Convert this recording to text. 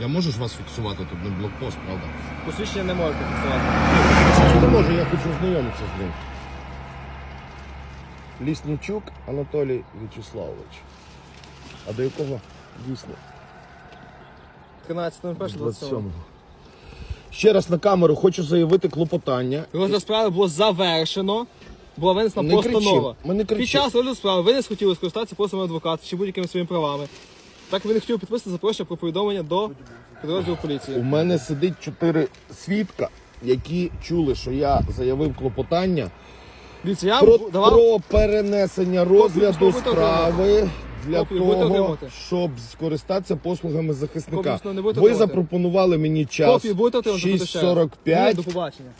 Я можу ж вас фіксувати тут не блокпост, правда? Посвідчення не можете фіксувати. Я не можу, я хочу знайомитися з ним. Ліснічук Анатолій В'ячеславович. А до якого дійсно? 13.01.27. 27. Ще раз на камеру хочу заявити клопотання. Розгляд справи було завершено. Була винесена Не постанова. ми не Під час розгляду справи ви не схотіли скористатися послугами адвоката чи будь-якими своїми правами. Так ви не хотіли підписати запрошення про повідомлення до підрозділу поліції. У мене сидить чотири свідка, які чули, що я заявив клопотання Дивіться, я про, вам давав про перенесення розгляду Копію справи для Копію будете того, отримувати? щоб скористатися послугами захисника. Копію не будете Ви отримувати? запропонували мені час копію будете отримати ще раз. Ні, 6.45. До побачення.